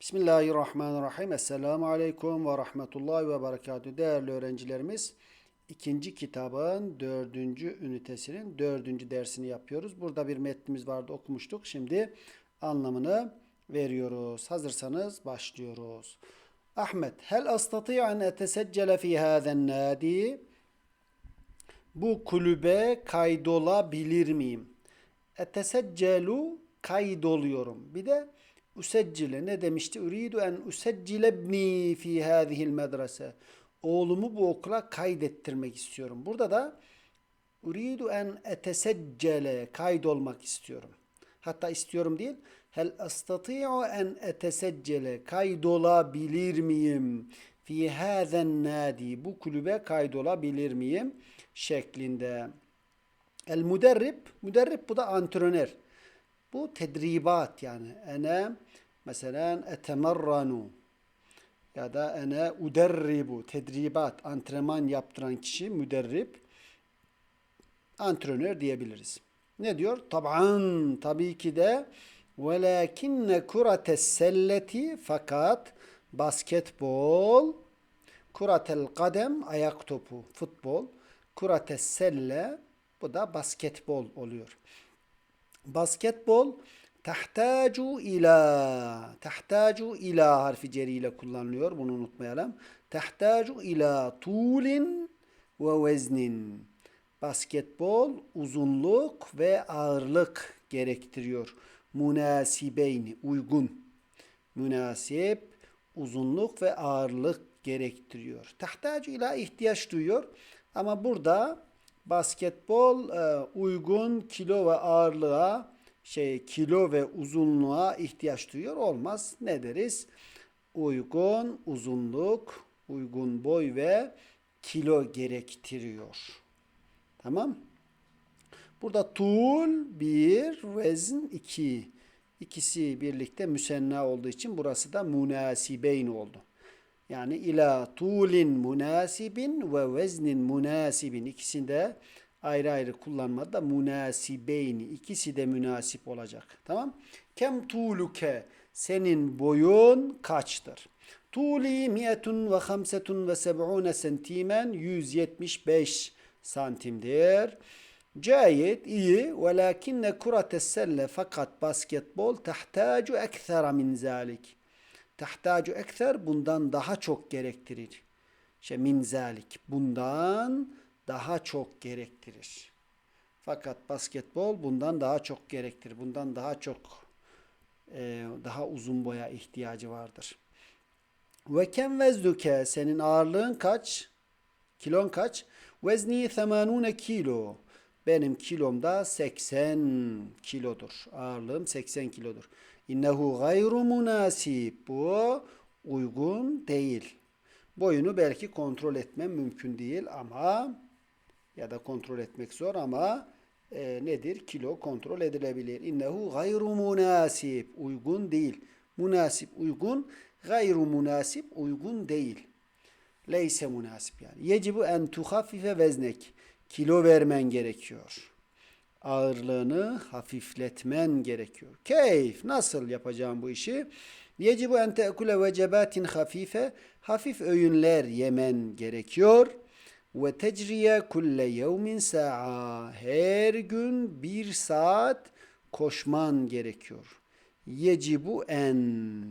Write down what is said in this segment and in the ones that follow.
Bismillahirrahmanirrahim. Esselamu Aleyküm ve Rahmetullahi ve Berekatü. Değerli öğrencilerimiz, ikinci kitabın dördüncü ünitesinin dördüncü dersini yapıyoruz. Burada bir metnimiz vardı okumuştuk. Şimdi anlamını veriyoruz. Hazırsanız başlıyoruz. Ahmet, hel astati'u en eteseccele fi hâzen nâdi? Bu kulübe kaydolabilir miyim? Eteseccelu kaydoluyorum. Bir de useccile ne demişti? Uridu en useccile ibni fi hâzihil medrese. Oğlumu bu okula kaydettirmek istiyorum. Burada da uridu en eteseccele kaydolmak istiyorum. Hatta istiyorum değil. Hel astati'u en eteseccele kaydolabilir miyim? Fi hâzen nadi bu kulübe kaydolabilir miyim? şeklinde. El müderrib, müderrib bu da antrenör. Bu tedribat yani. Ene mesela etemerranu ya da ene uderribu tedribat antrenman yaptıran kişi müderrib antrenör diyebiliriz. Ne diyor? Taban tabii ki de velakinne kurates selleti fakat basketbol kuratel kadem ayak topu futbol kurates selle bu da basketbol oluyor. Basketbol tahtacu ila tahtacu ila harfi ceri ile kullanılıyor. Bunu unutmayalım. Tahtacu ila tulin ve veznin. Basketbol uzunluk ve ağırlık gerektiriyor. Münasibeyni uygun. Münasip uzunluk ve ağırlık gerektiriyor. Tahtacu ila ihtiyaç duyuyor. Ama burada basketbol e, uygun kilo ve ağırlığa şey kilo ve uzunluğa ihtiyaç duyuyor olmaz. Ne deriz? Uygun uzunluk, uygun boy ve kilo gerektiriyor. Tamam? Burada tul bir, vezn iki. İkisi birlikte müsenna olduğu için burası da münasibeyn oldu. Yani ila tulin münasibin ve veznin münasibin ikisinde ayrı ayrı kullanmada münasibeyni ikisi de münasip olacak. Tamam? Kem tuluke senin boyun kaçtır? Tuli miyetun ve hamsetun ve seb'une sentimen 175 santimdir. Cayet iyi velakinne kurates selle fakat basketbol tahtacu ekthera min zalik tahtacu ekser bundan daha çok gerektirir. İşte min zalik bundan daha çok gerektirir. Fakat basketbol bundan daha çok gerektirir. Bundan daha çok e, daha uzun boya ihtiyacı vardır. Ve kem vezduke senin ağırlığın kaç? Kilon kaç? Vezni 80 kilo. Benim kilomda 80 kilodur. Ağırlığım 80 kilodur. İnnehu gayru münasib. Bu uygun değil. Boyunu belki kontrol etmem mümkün değil ama ya da kontrol etmek zor ama e, nedir? Kilo kontrol edilebilir. İnnehu gayru münasib. Uygun değil. Münasip uygun. Gayru münasip uygun değil. Leyse münasip yani. Yecibu en tuhaffife veznek. Kilo vermen gerekiyor ağırlığını hafifletmen gerekiyor. Keyif nasıl yapacağım bu işi? Yecibu en te'kule vecebatin hafife hafif öğünler yemen gerekiyor. Ve tecriye kulle yevmin sa'a her gün bir saat koşman gerekiyor. Yecibu en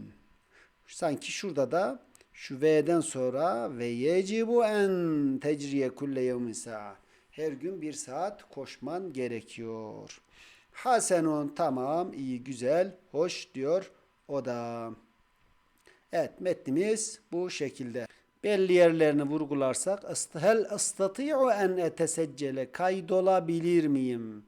sanki şurada da şu V'den sonra ve yecibu en tecriye kulle yevmin sa'a her gün bir saat koşman gerekiyor. Hasenun tamam, iyi, güzel, hoş diyor o da. Evet metnimiz bu şekilde. Belli yerlerini vurgularsak hel astati'u en eteseccele kaydolabilir miyim?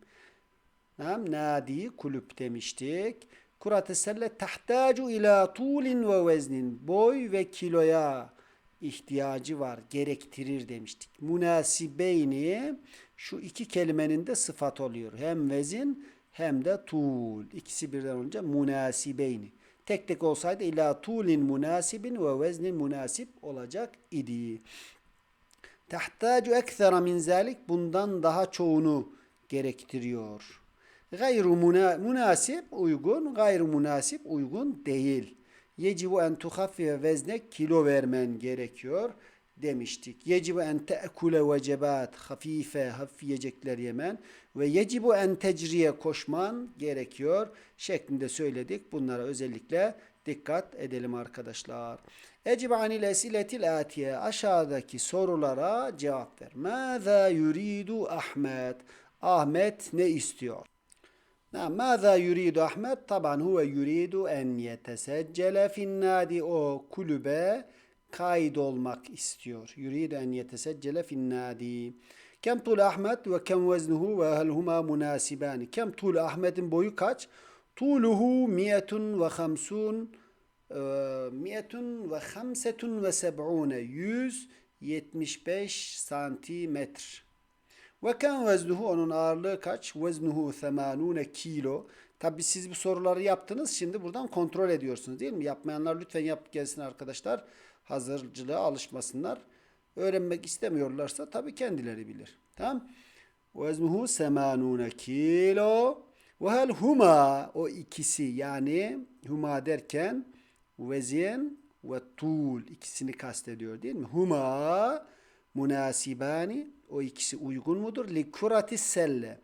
Nam nadi kulüp demiştik. Kurat-ı selle tahtacu ila tulin ve veznin boy ve kiloya ihtiyacı var, gerektirir demiştik. Münasibeyni şu iki kelimenin de sıfat oluyor. Hem vezin hem de tul. İkisi birden olunca münasibeyni. Tek tek olsaydı ila tulin münasibin ve veznin münasip olacak idi. Tahtacu ekthera min zalik bundan daha çoğunu gerektiriyor. Gayru münasip uygun, gayru münasip uygun değil. Yecibu en tuhaffife veznek kilo vermen gerekiyor demiştik. Yecibu en te'kule vecebat hafife hafif yiyecekler yemen ve yecibu en tecriye koşman gerekiyor şeklinde söyledik. Bunlara özellikle dikkat edelim arkadaşlar. Ecib anil esiletil atiye aşağıdaki sorulara cevap ver. Mâzâ yuridu Ahmet? Ahmet ne istiyor? Mâzâ yuridu Ahmet? Taban huve yuridu en yeteseccele finnâdi o kulübe kaid olmak istiyor. Yurid en yeteseccele finnadi. Kem tul Ahmet ve kem veznuhu ve helhuma münasibani. Kem tul Ahmet'in boyu kaç? Tuluhu miyetun ve hamsun e, miyetun ve hamsetun ve seb'une. 175 santimetre. Ve kem veznuhu onun ağırlığı kaç? Veznuhu 80 kilo. Tabi siz bu soruları yaptınız. Şimdi buradan kontrol ediyorsunuz değil mi? Yapmayanlar lütfen yap gelsin arkadaşlar. Hazırcılığa alışmasınlar. Öğrenmek istemiyorlarsa tabi kendileri bilir. Tamam? Veznuhu 80 kilo. Ve hel huma o ikisi yani huma derken vezin ve tul ikisini kastediyor değil mi? Huma münasibani o ikisi uygun mudur? Li kurati selle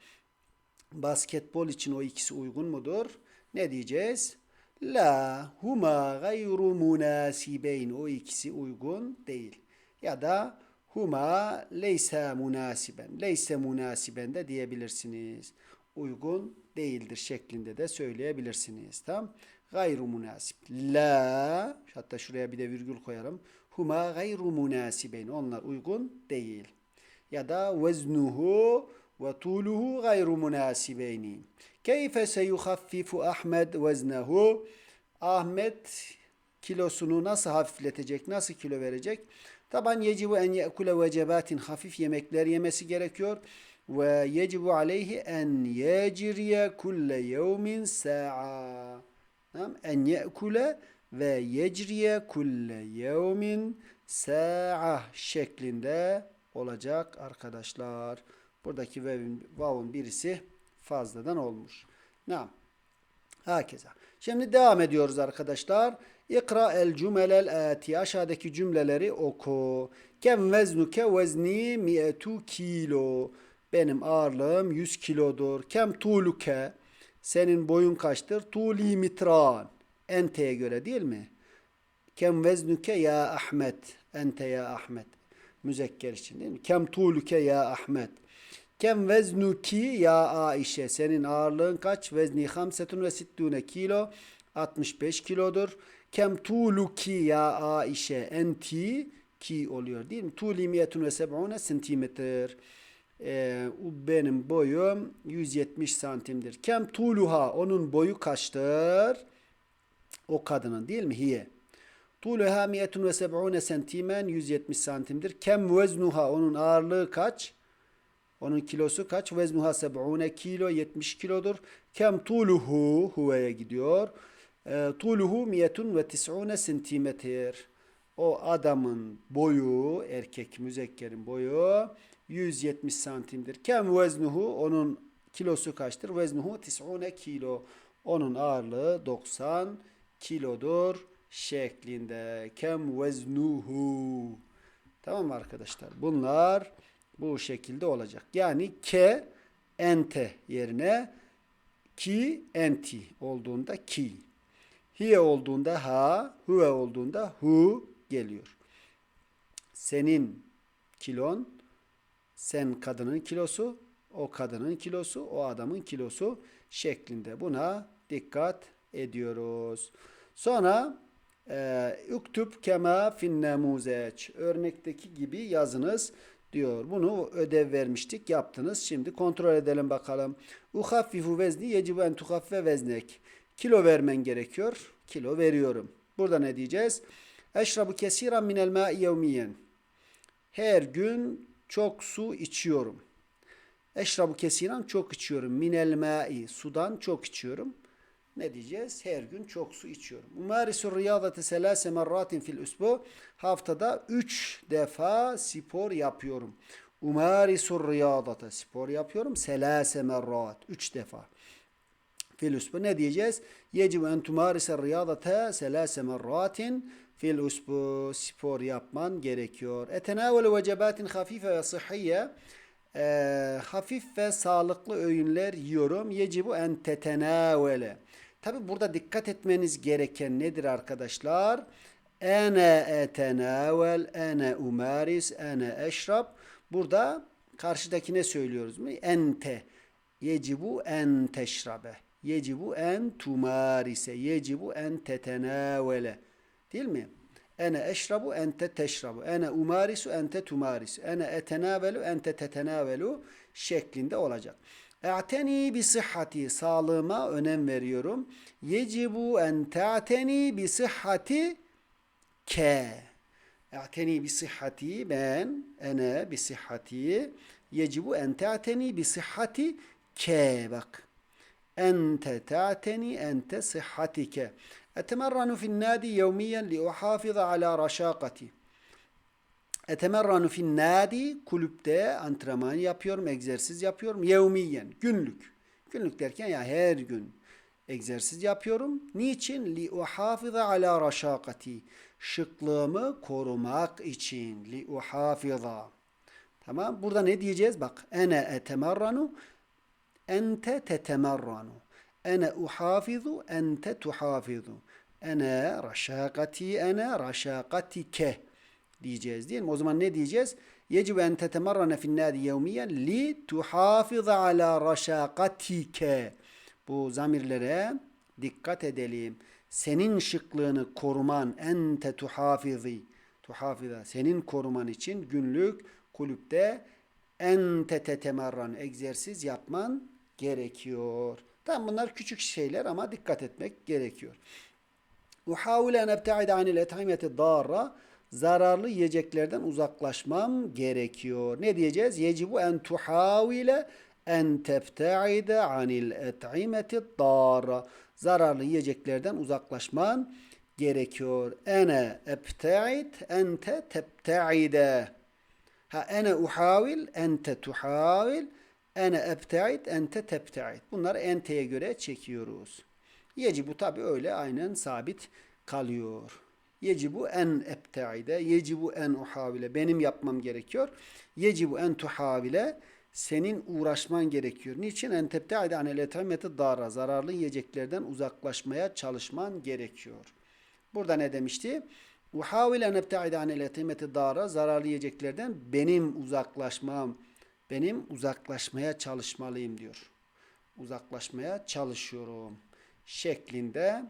basketbol için o ikisi uygun mudur? Ne diyeceğiz? La huma gayru munasibeyn o ikisi uygun değil. Ya da huma leyse munasiben. Leyse munasiben de diyebilirsiniz. Uygun değildir şeklinde de söyleyebilirsiniz. Tamam? Gayru munasip. La hatta şuraya bir de virgül koyalım. Huma gayru munasibeyn. Onlar uygun değil. Ya da veznuhu tuluhu gayru munasibeyni. Keyfe seyuhaffifu Ahmed veznehu? Ahmet kilosunu nasıl hafifletecek, nasıl kilo verecek? Taban yecibu en ye'kule vecebatin hafif yemekler yemesi gerekiyor. Ve yecibu aleyhi en yeciriye kulle yevmin sa'a. Tamam? En ye'kule ve yecriye kulle yevmin sa'a şeklinde olacak arkadaşlar. Buradaki vav'un, vav'un birisi fazladan olmuş. Nam. Hakeza. Şimdi devam ediyoruz arkadaşlar. İkra el cümelel ati. Aşağıdaki cümleleri oku. Kem veznuke vezni mi'etu kilo. Benim ağırlığım 100 kilodur. Kem tuluke. Senin boyun kaçtır? Tuli mitran. Ente'ye göre değil mi? Kem veznuke ya Ahmet. Ente ya Ahmet. Müzekker için değil mi? Kem tuluke ya Ahmet. Kem veznuki ya Aişe. Senin ağırlığın kaç? Vezni hamsetun ve sittune kilo. 65 kilodur. Kem tuluki ya Aişe. Enti ki oluyor değil mi? Tuli miyetun ve seb'une santimetre. Ee, benim boyum 170 santimdir. Kem tuluha onun boyu kaçtır? O kadının değil mi? Hiye. Tuluha 170 sentimen 170 santimdir. Kem veznuha onun ağırlığı kaç? Onun kilosu kaç? Veznuha 70 kilo 70 kilodur. Kem tuluhu huveye gidiyor. E, tuluhu 190 sentimetre. O adamın boyu erkek müzekkerin boyu 170 santimdir. Kem veznuhu onun kilosu kaçtır? Veznuhu 90 kilo. Onun ağırlığı 90 kilodur şeklinde. Kem veznuhu. Tamam arkadaşlar? Bunlar bu şekilde olacak. Yani ke ente yerine ki enti olduğunda ki. Hiye olduğunda ha, huve olduğunda hu geliyor. Senin kilon, sen kadının kilosu, o kadının kilosu, o adamın kilosu şeklinde. Buna dikkat ediyoruz. Sonra Üktüb kema fin nemuzeç. Örnekteki gibi yazınız diyor. Bunu ödev vermiştik. Yaptınız. Şimdi kontrol edelim bakalım. Uhaffifu vezni yecibu en tuhaffe veznek. Kilo vermen gerekiyor. Kilo veriyorum. Burada ne diyeceğiz? Eşrabu kesiran minel ma'i yevmiyen. Her gün çok su içiyorum. Eşrabu kesiran çok içiyorum. Minel ma'i sudan çok içiyorum ne diyeceğiz? Her gün çok su içiyorum. Umarisu riyadete selase merratin fil usbu. Haftada üç defa spor yapıyorum. Umarisu riyadete spor yapıyorum. Selase merrat. Üç defa. Fil usbu ne diyeceğiz? Yecibu en tumarise riyadete selase merratin fil usbu spor yapman gerekiyor. Etenavelu vecebatin hafife ve sıhhiye Ee, hafif ve sağlıklı öğünler yiyorum. Yecibu en tetenavele. Tabi burada dikkat etmeniz gereken nedir arkadaşlar? Ene etenavel, ene umaris, ene eşrab. Burada karşıdakine söylüyoruz mu? Ente. Yecibu en teşrabe. Yecibu en tumarise. Yecibu en tetenavele. Değil mi? Ene eşrabu ente teşrabu. Ene umarisu ente tumarisu. Ene etenavelu ente tetenavelu şeklinde olacak. E'teni bi sıhhati. Sağlığıma önem veriyorum. Yecibu en te'teni bi sıhhati ke. E'teni bi sıhhati ben. Ene bi sıhhati. Yecibu en te'teni bi sıhhati ke. Bak. Ente te'teni ente sıhhatike. Fin nadi yevmiyen li uhafiza ala raşakati. Etemerranu fin nadi kulüpte antrenman yapıyorum, egzersiz yapıyorum. Yevmiyen, günlük. Günlük derken ya her gün egzersiz yapıyorum. Niçin? Li uhafiza ala raşakati. Şıklığımı korumak için. Li uhafiza. Tamam. Burada ne diyeceğiz? Bak. Ene etemerranu. Ente tetemerranu. Ene uhafizu. Ente tuhafizu. Ene raşakati. Ene raşakatike diyeceğiz değil mi? O zaman ne diyeceğiz? Yecib en tetemerrane fin nadi yevmiyen li tuhafiz ala. Bu zamirlere dikkat edelim. Senin şıklığını koruman ente tuhafizi. Tuhafiza senin koruman için günlük kulüpte ente tetemerran egzersiz yapman gerekiyor. Tam bunlar küçük şeyler ama dikkat etmek gerekiyor. Uhavule en ebte'ide anil et'imeti darra zararlı yiyeceklerden uzaklaşmam gerekiyor. Ne diyeceğiz? Yecibu en tuhavile en tebte'ide anil et'imeti darra. Zararlı yiyeceklerden uzaklaşman gerekiyor. Ene ebte'id ente tebte'ide. Ha ene uhavil ente tuhavil ene ebte'id ente tebte'id. Bunları enteye göre çekiyoruz. Yecibu tabi öyle aynen sabit kalıyor. Yecibu en ebte'ide, yecibu en uhavile. Benim yapmam gerekiyor. Yecibu en tuhavile. Senin uğraşman gerekiyor. Niçin? En tebte'ide anel etemeti dara. Zararlı yiyeceklerden uzaklaşmaya çalışman gerekiyor. Burada ne demişti? Uhavile en ebte'ide anel etemeti dara. Zararlı yiyeceklerden benim uzaklaşmam, benim uzaklaşmaya çalışmalıyım diyor. Uzaklaşmaya çalışıyorum şeklinde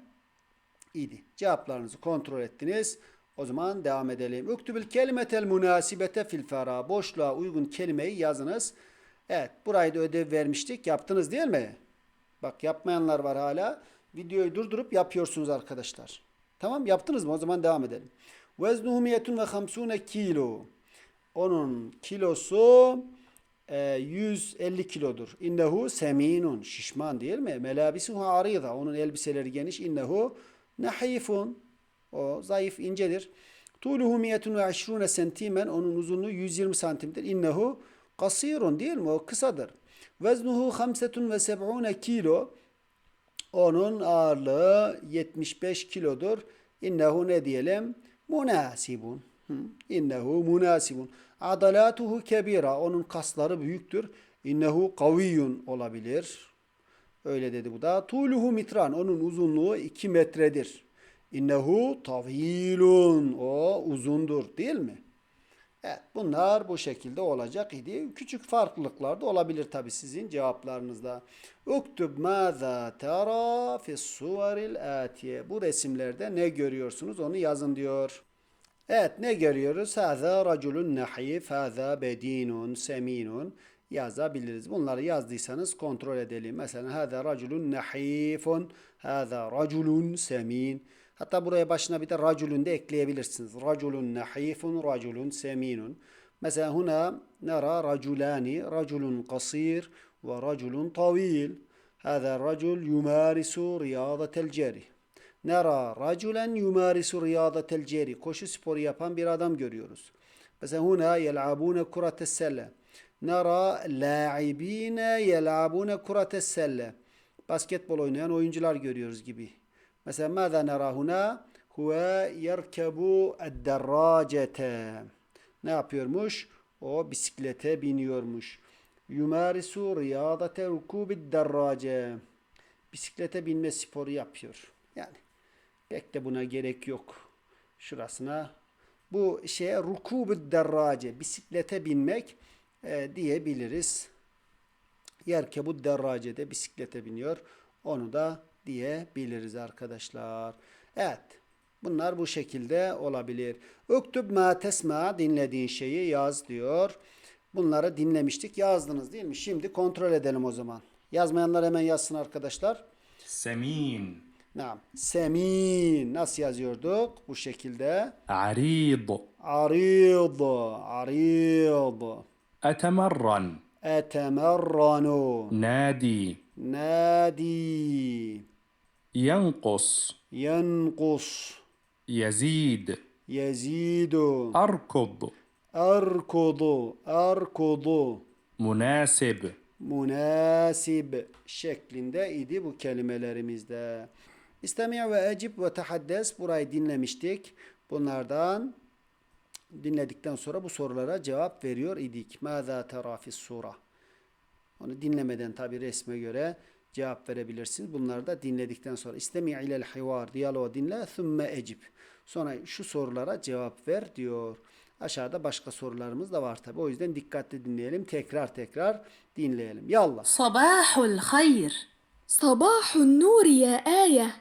idi. Cevaplarınızı kontrol ettiniz. O zaman devam edelim. Üktübül kelimetel münasibete fil fera. Boşluğa uygun kelimeyi yazınız. Evet burayı da ödev vermiştik. Yaptınız değil mi? Bak yapmayanlar var hala. Videoyu durdurup yapıyorsunuz arkadaşlar. Tamam yaptınız mı? O zaman devam edelim. Veznuhu miyetun ve hamsune kilo. Onun kilosu e, 150 kilodur. İnnehu seminun. Şişman değil mi? Melabisuhu arida. Onun elbiseleri geniş. İnnehu nahifun. O zayıf incedir. Tuluhu miyetun ve aşrune sentimen. Onun uzunluğu 120 santimdir. İnnehu kasirun değil mi? O kısadır. Veznuhu hamsetun ve seb'une kilo. Onun ağırlığı 75 kilodur. İnnehu ne diyelim? Münasibun. Hı. İnnehu münasibun. Adalatuhu kebira. Onun kasları büyüktür. İnnehu kaviyyun olabilir. Öyle dedi bu da. Tuluhu mitran. Onun uzunluğu 2 metredir. İnnehu tavilun. O uzundur değil mi? Evet bunlar bu şekilde olacak idi. Küçük farklılıklar da olabilir tabi sizin cevaplarınızda. Uktub maza tara fis suvaril atiye. Bu resimlerde ne görüyorsunuz onu yazın diyor. Evet ne görüyoruz? Haza raculun nahif, haza bedinun, seminun yazabiliriz. Bunları yazdıysanız kontrol edelim. Mesela haza raculun nahifun, haza raculun semin. Hatta buraya başına bir de raculun de ekleyebilirsiniz. Raculun nahifun, raculun seminun. Mesela huna nara raculani, raculun kasir ve raculun tavil. Hada racul yumarisu riyadatel ceri. Nera raculen yumarisu riyadatel. Koşu sporu yapan bir adam görüyoruz. Mesela huna yel'abune kurates selle. Nara la'ibine yelabune kurate selle. Basketbol oynayan oyuncular görüyoruz gibi. Mesela mâzâ nerâhuna huve yerkebu edderracete. Ne yapıyormuş? O bisiklete biniyormuş. Yumarisu riyadate rukubid derrace. Bisiklete binme sporu yapıyor. Yani pek de buna gerek yok. Şurasına bu şeye rukubid derrace bisiklete binmek e, diyebiliriz. Yerkebu derracede bisiklete biniyor. Onu da diyebiliriz arkadaşlar. Evet. Bunlar bu şekilde olabilir. Öktüb ma tesma dinlediğin şeyi yaz diyor. Bunları dinlemiştik. Yazdınız değil mi? Şimdi kontrol edelim o zaman. Yazmayanlar hemen yazsın arkadaşlar. Semin. Nam. Semin. Nasıl yazıyorduk? Bu şekilde. Arid. Arid. Arid. أتمرن Etemerranu. نادي Nadi. ينقص Yankus. يزيد Yezidu. أركض Arkudu. Arkudu. مناسب Münasib şeklinde idi bu kelimelerimizde. İstemi ve ecib ve tahaddes burayı dinlemiştik. Bunlardan dinledikten sonra bu sorulara cevap veriyor idik. Mâzâ terâfis sura. Onu dinlemeden tabi resme göre cevap verebilirsiniz. Bunları da dinledikten sonra istemi ilel hivar diyaloğu dinle thumme ecib. Sonra şu sorulara cevap ver diyor. Aşağıda başka sorularımız da var tabi. O yüzden dikkatli dinleyelim. Tekrar tekrar dinleyelim. Yallah. Sabahul hayr. Sabahun nur ya ayah.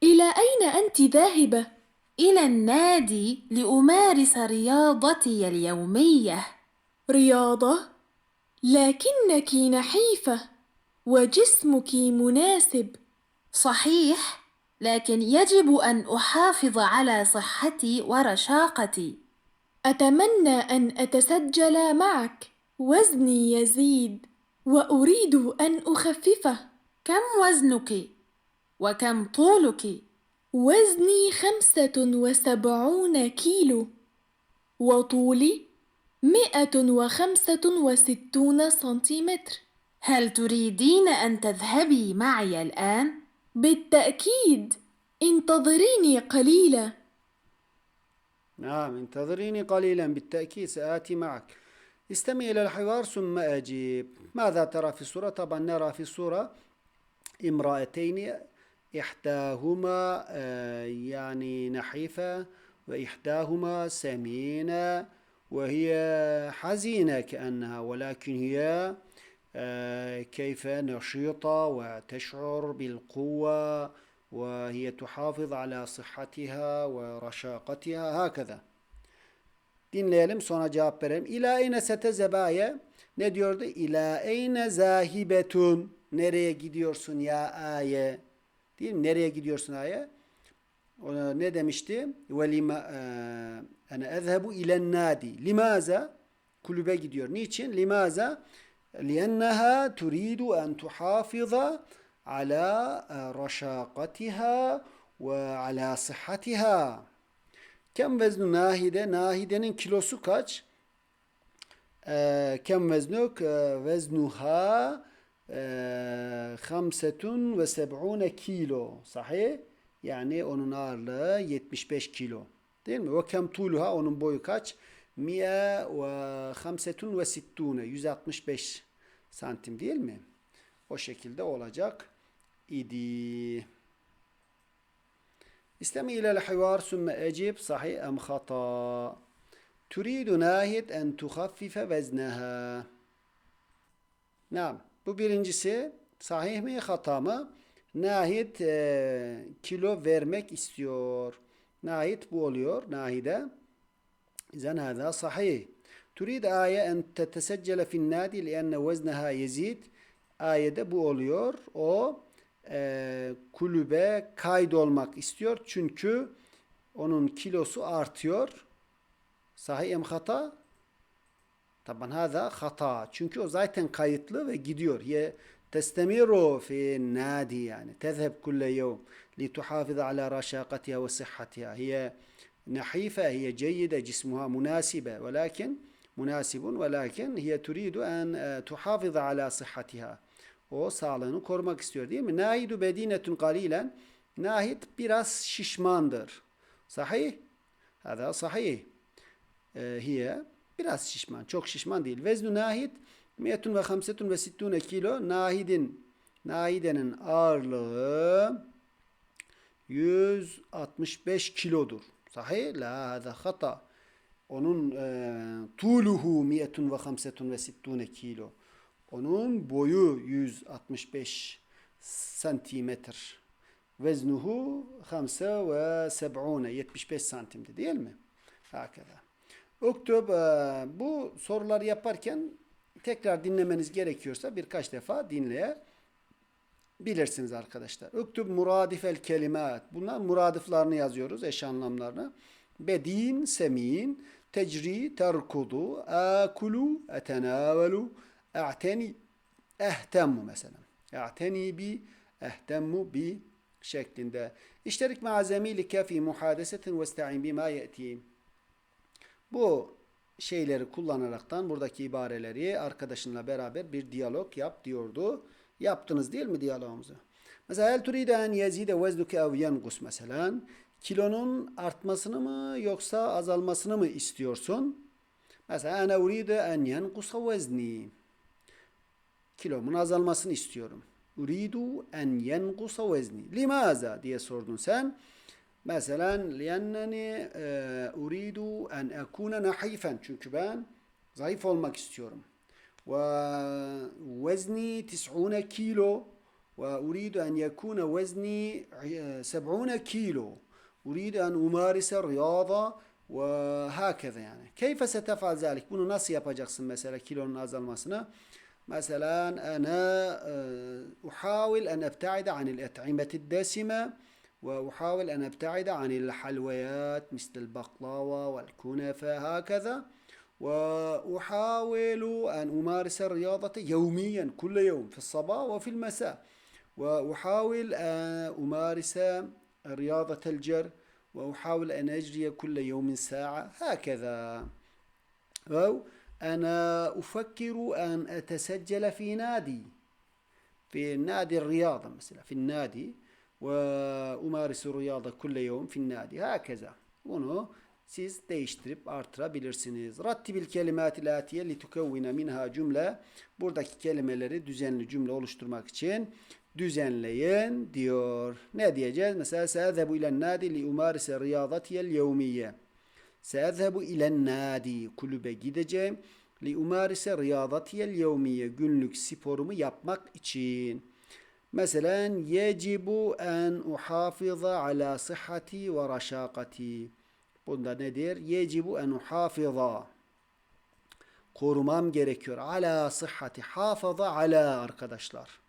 İla eyne enti zahibe? إلى النادي لأمارس رياضتي اليومية. رياضة؟ لكنك نحيفة وجسمك مناسب. صحيح لكن يجب أن أحافظ على صحتي ورشاقتي. أتمنى أن أتسجل معك. وزني يزيد وأريد أن أخففه. كم وزنك؟ وكم طولك؟ وزني خمسة وسبعون كيلو وطولي مئة وخمسة وستون سنتيمتر. هل تريدين أن تذهبي معي الآن؟ بالتأكيد انتظريني قليلا. نعم انتظريني قليلا. بالتأكيد سآتي معك. استمع إلى الحوار ثم أجيب. ماذا ترى في الصورة؟ طبعا نرى في الصورة امرأتين إحداهما آه، يعني نحيفة وإحداهما سمينة وهي حزينة كأنها ولكن هي آه، كيف نشيطة وتشعر بالقوة وهي تحافظ على صحتها ورشاقتها هكذا Dinleyelim sonra cevap verelim. İlâ eyne setezebâye ne diyordu? İlâ eyne zâhibetun nereye gidiyorsun ya aye? Değil mi? Nereye gidiyorsun aye? Ona ne demişti? Ve lima ene ezhebu ilen nadi. Limaza? Kulübe gidiyor. Niçin? Limaza? لأنها تريد أن تحافظ على رشاقتها وعلى صحتها Kem veznu nahide? Nahidenin kilosu kaç? Ee, kem veznuk? Ee, veznuha ee, ee, hamsetun ve seb'une kilo. Sahih. Yani onun ağırlığı 75 kilo. Değil mi? Ve kem tuluha onun boyu kaç? Miye ve hamsetun ve sittune. 165 santim değil mi? O şekilde olacak idi. İstemi ilel hivar sümme ecib sahih em hata. Turidu nahid en tuhaffife vezneha. Nam. Bu birincisi sahih mi hata mı? Nahit e, kilo vermek istiyor. Nahit bu oluyor. Nahide. İzen hâzâ sahih. Turid aya en teteseccele fin nadi lienne veznehâ yezid. Ayede bu oluyor. O e, kulübe kaydolmak istiyor. Çünkü onun kilosu artıyor. Sahih em hata? Taban hada hata. Çünkü o zaten kayıtlı ve gidiyor. Ye testemiru fi nadi yani. Tezheb kulle yevm li tuhafiz ala raşakatiha ve sıhhatiha. Hiye nahife, hiye ceyyide, cismuha munasibe. Velakin münasibun velakin hiye turidu en e, tuhafiz ala sıhhatiha. O sağlığını korumak istiyor değil mi? Nahidu bedinetun galilen. Nahid biraz şişmandır. Sahih. Hada sahih. E, hiye biraz şişman. Çok şişman değil. Veznu nahid 165 kilo. Nahidin Nahide'nin ağırlığı 165 kilodur. Sahih? La hada hata. Onun e, tuluhu 165 kilo. Onun boyu 165 santimetre. Veznuhu 75 75 santimdi değil mi? Hakeza. Uktub e, bu soruları yaparken tekrar dinlemeniz gerekiyorsa birkaç defa dinleyebilirsiniz arkadaşlar. Uktub muradifel kelimat. Bunlar muradiflarını yazıyoruz, eş anlamlarını. Bedin, semin, tecri, terkudu, akulu, etenavelu, e'teni, ehtemmu mesela. E'teni bi, ehtemmu bi şeklinde. İşterik ma'a zemilike fi muhadesetin ve esta'in bima ye'ti. Bu şeyleri kullanaraktan buradaki ibareleri arkadaşınla beraber bir diyalog yap diyordu. Yaptınız değil mi diyalogumuzu? Mesela el turide en yezide vezduke ev yengus mesela. Kilonun artmasını mı yoksa azalmasını mı istiyorsun? Mesela ene uride en yengusa vezni. Kilomun azalmasını istiyorum. Uridu en yengusa vezni. Limaza diye sordun sen. مثلا لأنني آه، أريد أن أكون نحيفا çünkü ben zayıf olmak istiyorum. ووزني تسعون كيلو وأريد أن يكون وزني آه، سبعون كيلو أريد أن أمارس الرياضة وهكذا يعني كيف ستفعل ذلك؟ bunu nasıl yapacaksın mesela kilonun azalmasını? مثلا أنا آه، أحاول أن أبتعد عن الأطعمة الدسمة وأحاول أن أبتعد عن الحلويات مثل البقلاوة والكنافة هكذا وأحاول أن أمارس الرياضة يوميا كل يوم في الصباح وفي المساء. وأحاول أن أمارس رياضة الجر وأحاول أن أجري كل يوم ساعة هكذا. أو أنا أفكر أن أتسجل في نادي في نادي الرياضة مثلا في النادي. Ve umarisi rüyada kulle yevm finnadi. Hakeza. Bunu siz değiştirip artırabilirsiniz. Rattibil kelimatil atiye li tukevvine minha cümle. Buradaki kelimeleri düzenli cümle oluşturmak için düzenleyin diyor. Ne diyeceğiz? Mesela seezhebu ilen nadi li umarise riyadatil yevmiye. Seezhebu ilen nadi. Kulübe gideceğim. Li umarise riyadatil yevmiye. Günlük sporumu yapmak için. Mesela yecibu en uhafiza ala sıhhati ve raşakati. Bunda nedir? Yecibu en uhafiza. Korumam gerekiyor. Ala sıhhati. Hafaza ala arkadaşlar.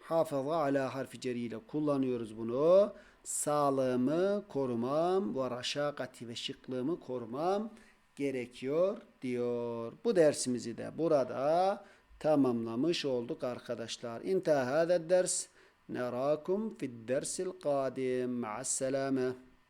Hafaza ala harfi ceriyle kullanıyoruz bunu. Sağlığımı korumam ve raşakati ve şıklığımı korumam gerekiyor diyor. Bu dersimizi de burada tamamlamış olduk arkadaşlar. İnteha hada ders. Nerakum fid dersil kadim. Ma'as selame.